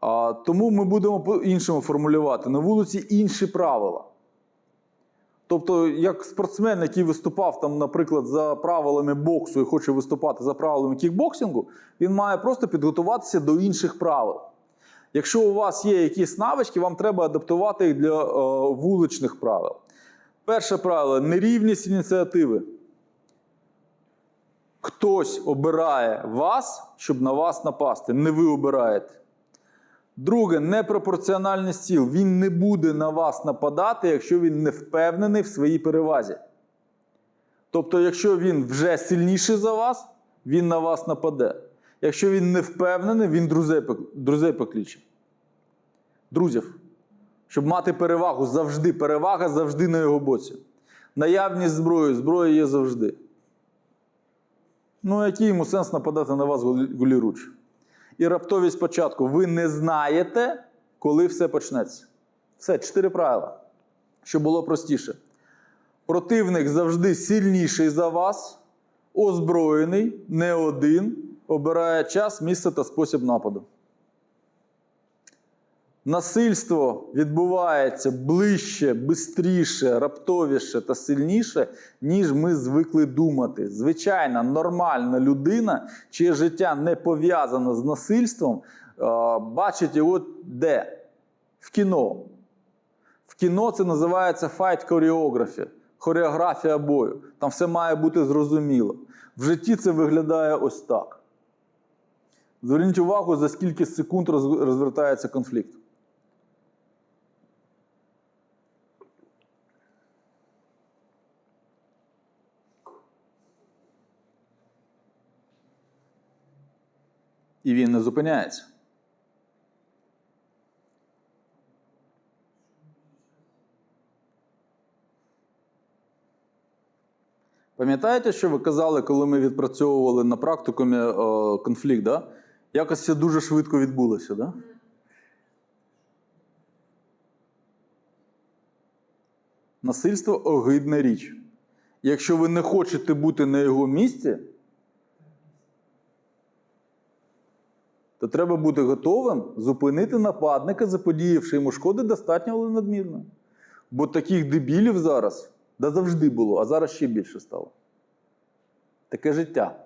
А, тому ми будемо по-іншому формулювати. На вулиці інші правила. Тобто, як спортсмен, який виступав, там, наприклад, за правилами боксу і хоче виступати за правилами кікбоксингу, він має просто підготуватися до інших правил. Якщо у вас є якісь навички, вам треба адаптувати їх для е, вуличних правил. Перше правило нерівність ініціативи. Хтось обирає вас, щоб на вас напасти. Не ви обираєте. Друге, непропорціональність сил. Він не буде на вас нападати, якщо він не впевнений в своїй перевазі. Тобто, якщо він вже сильніший за вас, він на вас нападе. Якщо він не впевнений, він друзей, друзей покличе. Друзів. Щоб мати перевагу завжди. Перевага завжди на його боці. Наявність зброї, зброя є завжди. Ну, який йому сенс нападати на вас голі- голіруч? І раптовість початку. Ви не знаєте, коли все почнеться. Все, чотири правила. Щоб було простіше. Противник завжди сильніший за вас, озброєний, не один, обирає час, місце та спосіб нападу. Насильство відбувається ближче, бистріше, раптовіше та сильніше, ніж ми звикли думати. Звичайна нормальна людина, чиє життя не пов'язане з насильством, е, бачить його де? В кіно. В кіно це називається fight choreography, хореографія бою. Там все має бути зрозуміло. В житті це виглядає ось так. Зверніть увагу, за скільки секунд розвертається конфлікт. І він не зупиняється. Пам'ятаєте, що ви казали, коли ми відпрацьовували на практикумі е, конфлікт? Да? Якось все дуже швидко відбулося, да? Насильство огидна річ. Якщо ви не хочете бути на його місці, то треба бути готовим зупинити нападника, заподіявши йому шкоди достатньо, але надмірно. Бо таких дебілів зараз да завжди було, а зараз ще більше стало. Таке життя.